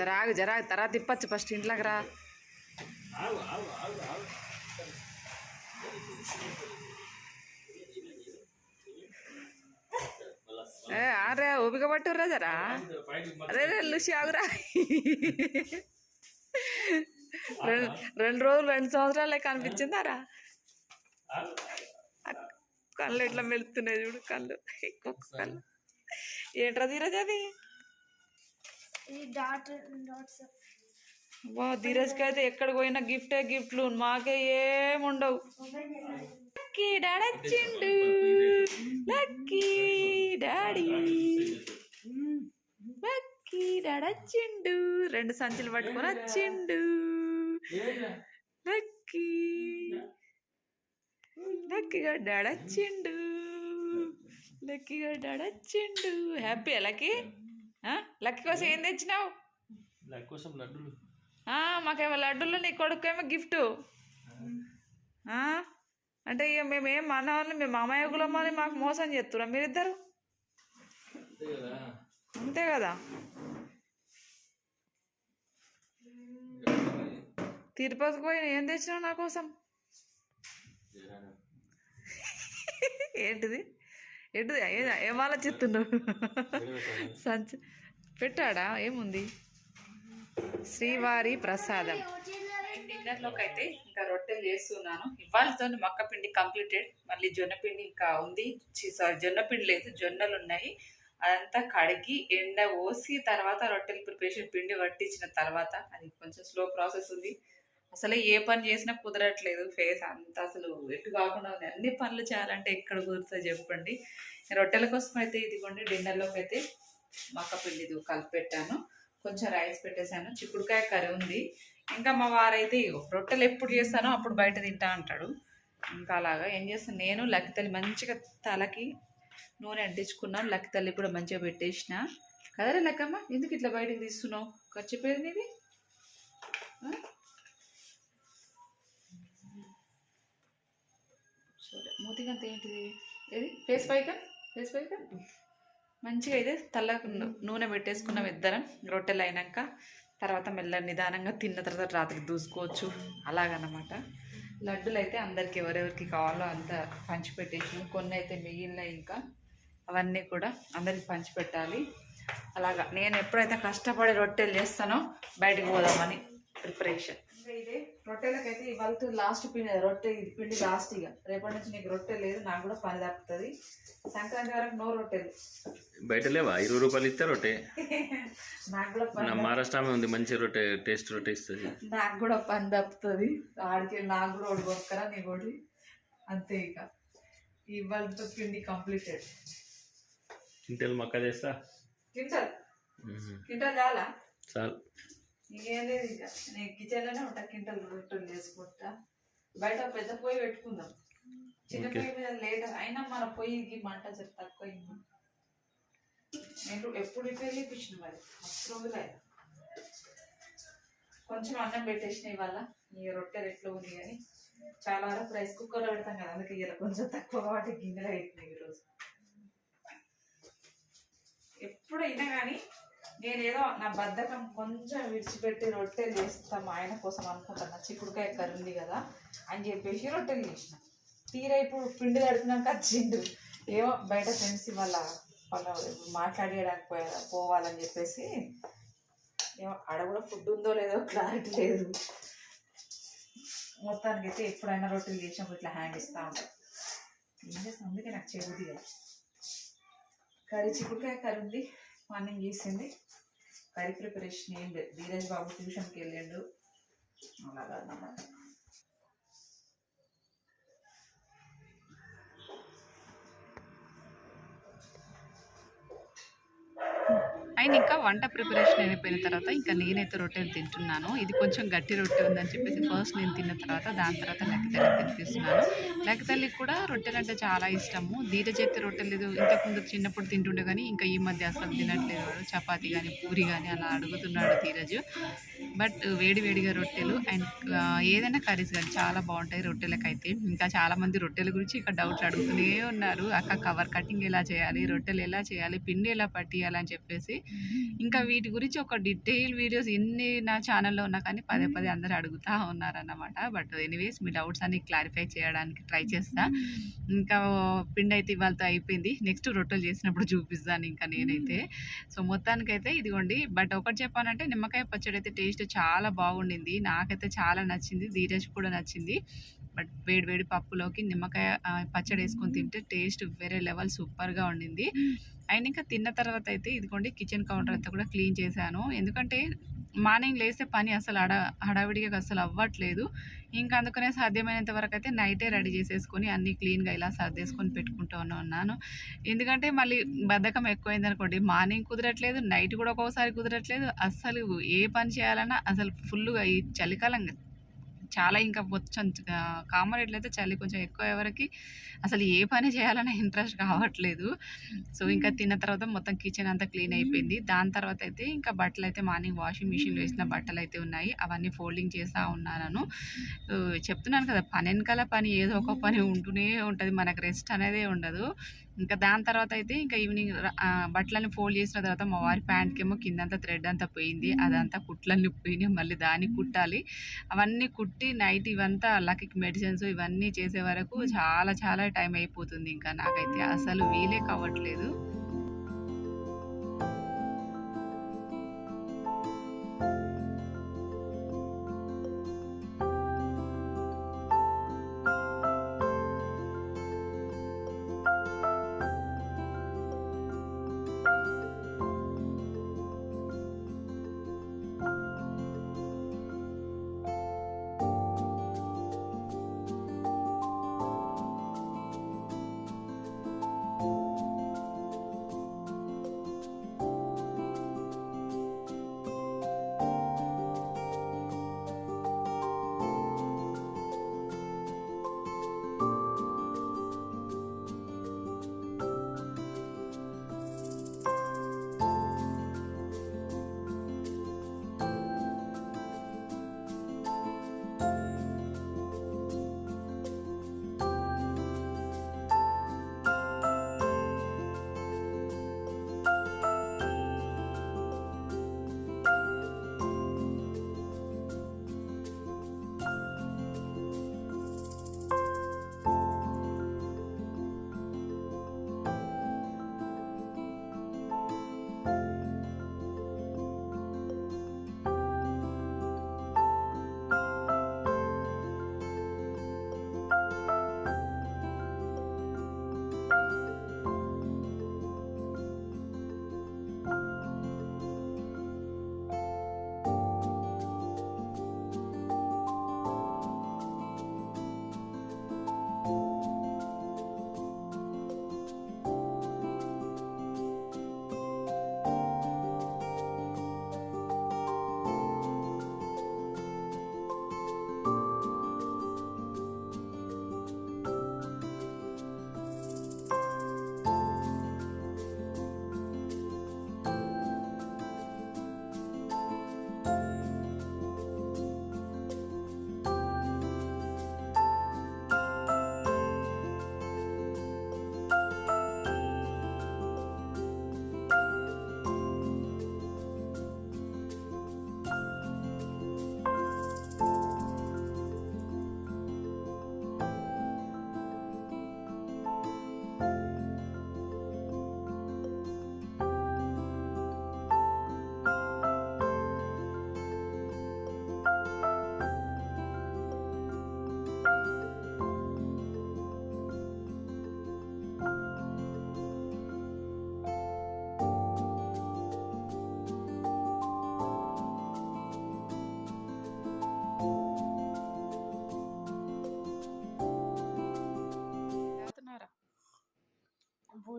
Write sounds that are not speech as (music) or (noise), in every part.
జరాగు జరాగు తర్వాత తిప్పచ్చు ఫస్ట్ ఇంట్లోకి రా. అరే ఏ ఆరే ఓపిక పట్టుర్రా జరా. అరే లూసి ఆగురా. రెండు రెండు రోజులు రెండు సంవత్సరాలే కనిపించిందారా కళ్ళు ఎట్లా మెలుతున్నాయి చూడు కళ్ళు. ఇంకొక కళ్ళు. ఏంట్రా ధీరజ్ అది? ఇది డాట్ డాట్స్ వా ధీరజ్కి అయితే ఎక్కడ పోయినా గిఫ్టే గిఫ్ట్లు. మాకే ఏముండవు లక్కీ డాడీ వచ్చిండు. Lucky daddy. లక్కీ డాడీ వచ్చిండు. రెండు సంచులు పట్టుకొని వచ్చిండు. లక్కీ. లక్కీగా డాడీ వచ్చిండు. లక్కీగా డాడీ వచ్చిండు. Happy lucky? లక్కీ కోసం ఏం? తెచ్చినావు? నా కోసం లడ్డులు. మాకేమో లడ్డూలు నీ కొడుకేమో గిఫ్ట్. అంటే ఇక మేమేం మన వాళ్ళు మేము అమాయ కులమని మాకు మోసం చేస్తురా మీరిద్దరు? అంతే కదా. తిరుపతికి పోయి ఏం తెచ్చినావు నా కోసం. (laughs) ఏంటిది? ఎటు ఏ- ఏం ఆలోచిస్తున్నావు? సంచి పెట్టాడా? ఏముంది? శ్రీవారి ప్రసాదం. డిన్నర్లోకి అయితే ఇంకా రొట్టెలు చేస్తున్నాను. ఇవాళతో మక్క పిండి కంప్లీటెడ్ మళ్ళీ జొన్నపిండి ఇంకా ఉంది. సారీ జొన్నపిండి లేదు. జొన్నలు ఉన్నాయి. అదంతా కడిగి ఎండ పోసి తర్వాత రొట్టెలు ప్రిపరేషన్ పిండి పట్టించిన తర్వాత అది కొంచెం స్లో ప్రాసెస్ ఉంది. అసలు ఏ పని చేసినా కుదరట్లేదు ఫేస్ అంత అసలు ఎటు కాకుండా ఉంది. అన్ని పనులు చేయాలంటే ఎక్కడ కుదురుతుంది చెప్పండి. రొట్టెల కోసం అయితే ఇదిగోండి డిన్నర్లోకి అయితే మక్క పిండి కలిపి పెట్టాను కొంచెం రైస్ పెట్టేశాను. చిక్కుడుకాయ కర్రీ ఉంది. ఇంకా మా వారైతే రొట్టెలు ఎప్పుడు చేస్తానో అప్పుడు బయట తింటా అంటాడు. ఇంకా అలాగా ఏం చేస్తాను నేను లక్కితల్లి మంచిగా తలకి నూనె అంటించుకున్నాను. లక్కితల్లి కూడా మంచిగా పెట్టేసిన. కదరే లెక్కమ్మ ఎందుకు ఇట్లా బయటకు తీస్తున్నావు? ఖర్చు పేరు నీది మూతిగంత ఏంటిది? ఏది? ఫేస్ పైక? ఫేస్ పైక? మంచిగా అయితే తలకు నూనె పెట్టేసుకున్నాం ఇద్దరం. రొట్టెలు అయినాక తర్వాత మెల్ల నిదానంగా తిన్న తర్వాత రాత్రికి దూసుకోవచ్చు. అలాగనమాట. లడ్డులు అయితే అందరికి ఎవరెవరికి కావాలో అంత పంచిపెట్టేసినాం కొన్ని అయితే మిగిలినాయి ఇంకా. అవన్నీ కూడా అందరికి పంచిపెట్టాలి అలాగా. నేను ఎప్పుడైతే కష్టపడి రొట్టెలు చేస్తానో బయటకు పోదామని ప్రిపరేషన్. ఇదే రొట్టెలకైతే ఇవాళ లాస్ట్ పిండి రొట్టె ఇది పిండి లాస్ట్ ఇక. రేపటి నుంచి నీకు రొట్టె లేదు నాకు కూడా పని తప్పుతుంది. సంక్రాంతి వరకు నో రొట్టెలు. బయట లేవా? ఇరవై రూపాయలు ఇస్తే రొట్టె. (laughs) నాకు కూడా నా పని మహారాష్ట్ర ఉంది మంచి రొట్టె టేస్ట్ రొట్టె ఇస్తుంది. నాకు కూడా పని తప్పుతుంది. ఆడికి నాకు కూడా ఒకటి నీ ఒకటి అంతే ఇక. ఇవాళతో పిండి కంప్లీటెడ్ ఇంటెల్ మక్క చేస్తా? కింటల్? మ్మ్. కింటల్ చాలా చాలు. ఇంకేం లేదు ఇక. నేను కిచెన్లోనే ఉంటా కింటల్ రొట్టెలు చేసుకుంటా. బయట పెద్ద పొయ్యి పెట్టుకుందాం. చిన్న. పొయ్యి మీద లేట్ అయినా మన పొయ్యికి మంట జర తక్కువ నేను ఎప్పుడు రిపేర్ చేయించిన మరి? మస్తు రోజులే. కొంచెం అన్నం పెట్టేసిన ఇవాళ. ఈ రొట్టెలు ఎట్లా ఉంది కానీ చాలా వరకు రైస్ కుక్కర్లో పెడతాం కదా అందుకే ఇలా కొంచెం తక్కువ కాబట్టి గిన్నెలో పెట్టినాయి ఈరోజు. ఎప్పుడైనా కానీ నేనేదో నా బద్ధకం కొంచెం విడిచిపెట్టి రొట్టెలు చేస్తాం ఆయన కోసం అనుకుంటున్నా. చిక్కుడుకాయ కర్రీ ఉంది కదా అని చెప్పేసి రొట్టెలు చేసిన. తీరా ఇప్పుడు పిండి తడిపినాక వచ్చిండు ఏమో బయట ఫ్రెండ్స్ వాళ్ళ వాళ్ళ మాట్లాడేయడానికి పోయా పోవాలని చెప్పేసి ఏమో ఆడ కూడా ఫుడ్ ఉందో లేదో క్లారిటీ లేదు. మొత్తానికి అయితే ఎప్పుడైనా రొట్టెలు చేసినప్పుడు ఇట్లా హ్యాండ్ ఇస్తూ ఉంటాం. ఏం చేస్తాం? అందుకే నాకు చెబుతుంది కదా కర్రీ చిక్కుడుకాయ కర్రీ ఉంది. మార్నింగ్ చేసింది. కర్రీ ప్రిపరేషన్ ఏం లేదు. ధీరజ్ బాబు ట్యూషన్కి వెళ్ళిండు. అలాగా అన్నమాట అండ్ ఇంకా వంట ప్రిపరేషన్ అయిపోయిన తర్వాత ఇంకా నేనైతే రొట్టెలు తింటున్నాను. ఇది కొంచెం గట్టి రొట్టె ఉందని చెప్పేసి ఫస్ట్ నేను తిన్న తర్వాత దాని తర్వాత లెక్కతల్లి తినిపిస్తున్నాను. లెక్కతల్లికి కూడా రొట్టెలు అంటే చాలా ఇష్టము. ధీరజైతే రొట్టెలు లేదు. ఇంతకుముందు చిన్నప్పుడు తింటుండే కానీ ఇంకా ఈ మధ్య అసలు తినట్లేదు వాడు. చపాతి కానీ పూరి కానీ అలా అడుగుతున్నాడు ధీరజ్. బట్ వేడి వేడిగా రొట్టెలు అండ్ ఏదైనా కర్రీస్ కానీ చాలా బాగుంటాయి రొట్టెలకైతే. ఇంకా చాలామంది రొట్టెల గురించి ఇక్కడ డౌట్స్ అడుగుతూనే ఉన్నారు. అక్క కవర్ కటింగ్ ఎలా చేయాలి? రొట్టెలు ఎలా చేయాలి? పిండి ఎలా పట్టియాలని అని చెప్పేసి ఇంకా వీటి గురించి ఒక డీటెయిల్ వీడియోస్ ఎన్ని నా ఛానల్లో ఉన్నా కానీ పదే పదే అందరూ అడుగుతూ ఉన్నారన్నమాట. బట్ ఎనీవేస్ మీ డౌట్స్ అన్ని క్లారిఫై చేయడానికి ట్రై చేస్తా. ఇంకా పిండి అయితే ఇవాళతో అయిపోయింది. నెక్స్ట్ రొట్టెలు చేసినప్పుడు చూపిస్తాను ఇంకా నేనైతే. సో మొత్తానికైతే ఇదిగోండి. బట్ ఒకటి చెప్పాలంటే నిమ్మకాయ పచ్చడి అయితే టేస్ట్ చాలా బాగుండింది. నాకైతే చాలా నచ్చింది. ధీరజ్ కూడా నచ్చింది. బట్ వేడి వేడి పప్పులోకి నిమ్మకాయ పచ్చడి వేసుకొని తింటే టేస్ట్ వేరే లెవెల్ సూపర్గా ఉండింది. అండ్ ఇంకా తిన్న తర్వాత అయితే ఇదిగోండి కిచెన్ కౌంటర్ అంతా కూడా క్లీన్ చేశాను. ఎందుకంటే మార్నింగ్ లేస్తే పని అసలు హడా హడావిడిగా అసలు అవ్వట్లేదు. ఇంకా అందుకనే సాధ్యమైనంత వరకు అయితే నైటే రెడీ చేసేసుకొని అన్నీ క్లీన్గా ఇలా సర్దేసుకొని పెట్టుకుంటూ ఉన్నాను. ఎందుకంటే మళ్ళీ బద్ధకం ఎక్కువైంది అనుకోండి మార్నింగ్ కుదరట్లేదు నైట్ కూడా ఒక్కోసారి కుదరట్లేదు. అస్సలు ఏ పని చేయాలన్నా అసలు ఫుల్గా ఈ చలికాలం చాలా ఇంకా కొంచెం కామన్ ఎట్లయితే చలి కొంచెం ఎక్కువ ఎవరికి అసలు ఏ పని చేయాలనే ఇంట్రెస్ట్ కావట్లేదు సో ఇంకా తిన్న తర్వాత మొత్తం కిచెన్ అంతా క్లీన్ అయిపోయింది. దాని తర్వాత అయితే ఇంకా బట్టలు అయితే మార్నింగ్ వాషింగ్ మిషన్లో వేసిన బట్టలు అయితే ఉన్నాయి. అవన్నీ ఫోల్డింగ్ చేస్తూ ఉన్నాను చెప్తున్నాను కదా పని వెనకాల పని ఏదో ఒక పని ఉంటూనే ఉంటుంది. మనకు రెస్ట్ అనేదే ఉండదు. ఇంకా దాని తర్వాత అయితే ఇంకా ఈవినింగ్ బట్టలన్నీ ఫోల్డ్ చేసిన తర్వాత మా వారి ప్యాంట్కి ఏమో కిందంతా థ్రెడ్ అంతా పోయింది. అదంతా కుట్లన్నీ పోయినాయి. మళ్ళీ దాన్ని కుట్టాలి. అవన్నీ కుట్టి నైట్ ఇవంతా లక్కీకి మెడిసిన్స్ ఇవన్నీ చేసే వరకు చాలా చాలా టైం అయిపోతుంది ఇంకా నాకైతే. అసలు వీలే కావట్లేదు.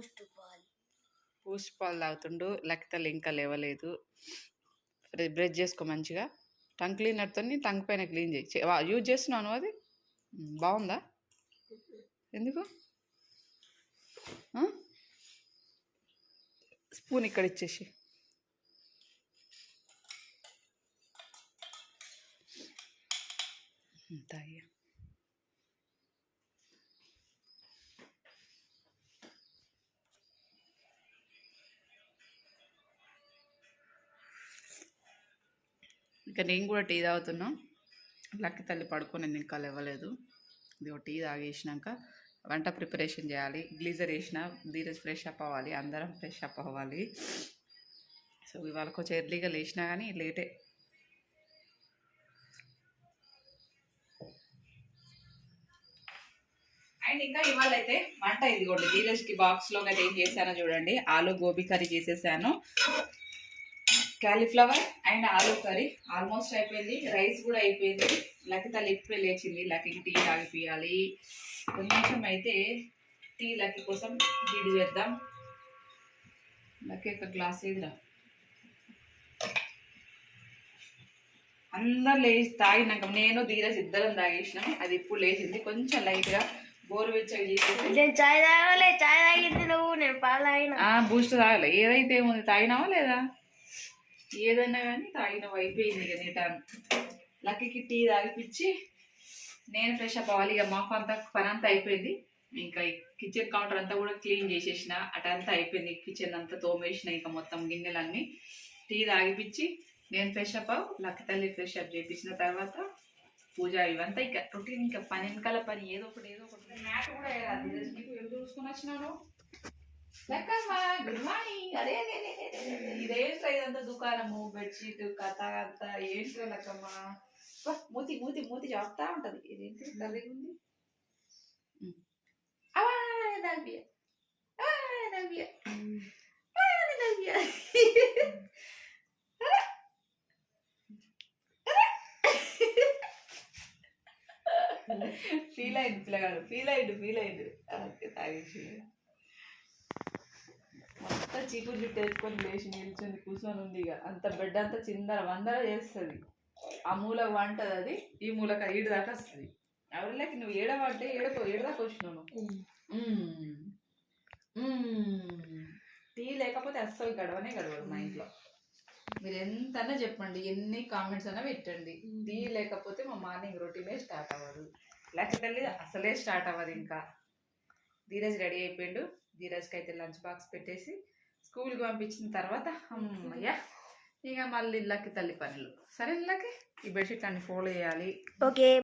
బూస్ట్ పాల్ బూస్ట్ పాలు తాగుతుండు లెక్కతలు ఇంకా లేవలేదు. బ్రష్ చేసుకో మంచిగా. టంగ్ క్లీనర్తో టంగ్ పైన క్లీన్ చేయి. వా- యూజ్ చేస్తున్నాను అది? బాగుందా? ఎందుకు? స్పూన్ ఇక్కడ ఇచ్చేసి. అయ్యా ఇంకా నేను కూడా టీ తాగుతున్నా. లక్కి తల్లి పడుకొని ఇంకా లేవలేదు. ఇది టీ తాగేసినాక వంట ప్రిపరేషన్ చేయాలి. గ్లీజర్ వేసిన ధీరజ్ ఫ్రెష్ అప్ అవ్వాలి. అందరం ఫ్రెష్ అప్ అవ్వాలి. సో ఇవాళ కొంచెం ఎర్లీగా లేచినా కానీ లేటే. అండ్ ఇంకా ఇవాళ అయితే వంట ఇదిగోండి. ధీరజ్కి బాక్స్లో అయితే ఏం చేశానో చూడండి. ఆలు గోబీ కర్రీ చేసేసాను. Cauliflower and aloo curry almost అయిపోయింది. రైస్ కూడా అయిపోయింది. లకి తల్లి ఇప్పుడే లేచింది. లక్కీకి టీ తాగిపియాలి. కొంచెం అయితే టీ లక్కీ కోసం వేడి చేద్దాం. లక్కీ ఒక గ్లాస్ ఇదిరా అందరు లేచి తాగినాక నేను ధీరజ్ ఇద్దరం తాగేసినాం. అది ఇప్పుడు లేచింది. కొంచెం లైట్గా గోరువెచ్చగా చేసేసి నేను చాయ్ తాగలే. చాయ్ తాగింది నువ్వు. నేను పాలు తాగిన. బూస్ట్ తాగలే. ఏదైతే ఏముంది తాగినావా లేదా? ఏదన్నా కానీ తాగిన అయిపోయింది ఇక నీ టైం లక్కీకి టీ తాగిపిచ్చి నేను ఫ్రెష్ అప్ అవ్వాలి. ఇక మాకు అంతా పని అంతా అయిపోయింది. ఇంకా కిచెన్ కౌంటర్ అంతా కూడా క్లీన్ చేసేసిన. అటంతా అయిపోయింది. కిచెన్ అంతా తోమేసిన ఇంకా మొత్తం గిన్నెలన్నీ. టీ తాగిపిచ్చి నేను ఫ్రెష్ అప్ అవ్ లక్క తల్లి ఫ్రెష్ అప్ చేపించిన తర్వాత పూజ ఇవంతా ఇంకా రొటీన్. ఇంకా పని వెనకాల పని ఏదో ఒకటి ఏదో ఒకటి. మ్యాట్ కూడా వేయాలి. చూసుకుని వచ్చినాను లెక్కమ్మా గుడ్ మార్నింగ్ అరే. ఇదేంట్రా ఇదంతా దుకాణము బెడ్షీట్ కథ అంతా ఏంట్రా లెక్కమ్మా? మూతి మూతి మూతి చెప్తా ఉంటది. ఇదేంటి? డల్గా ఉంది. ఫీల్ అయింది పిల్లగాడు. ఫీల్ అయ్యిండు ఫీల్ అయ్యిండు ఓకే తాగేసి. మొత్తం చీపురు జుట్టు వేసుకొని లేచి నిల్చుంది కూర్చొని ఉంది ఇక. అంత బెడ్ అంతా చిందర వందర చేస్తుంది. ఆ మూలకు వంటది అది ఈ మూలకు ఈడు దాకా వస్తుంది. ఎవరిలోకి నువ్వు ఏడవంటే ఏడకో ఏడదాకా వచ్చినావు. టీ లేకపోతే అస్సలు గడవనే గడవదు మా ఇంట్లో. మీరు ఎంతన్నా చెప్పండి ఎన్ని కామెంట్స్ అయినా పెట్టండి. టీ లేకపోతే మా మార్నింగ్ రొటీనే స్టార్ట్ అవ్వదు. లేకపోతే అసలే స్టార్ట్ అవ్వదు ఇంకా. ధీరజ్ రెడీ అయిపోయిండు. ధీరజ్కి అయితే లంచ్ బాక్స్ పెట్టేసి స్కూల్కి పంపించిన తర్వాత అమ్మయ్య ఇక మళ్ళీ ఇళ్ళకి తల్లి పనులు. సరే ఇళ్ళకి? ఈ బెడ్షీట్ అన్ని ఫోల్డ్ చేయాలి. ఓకే.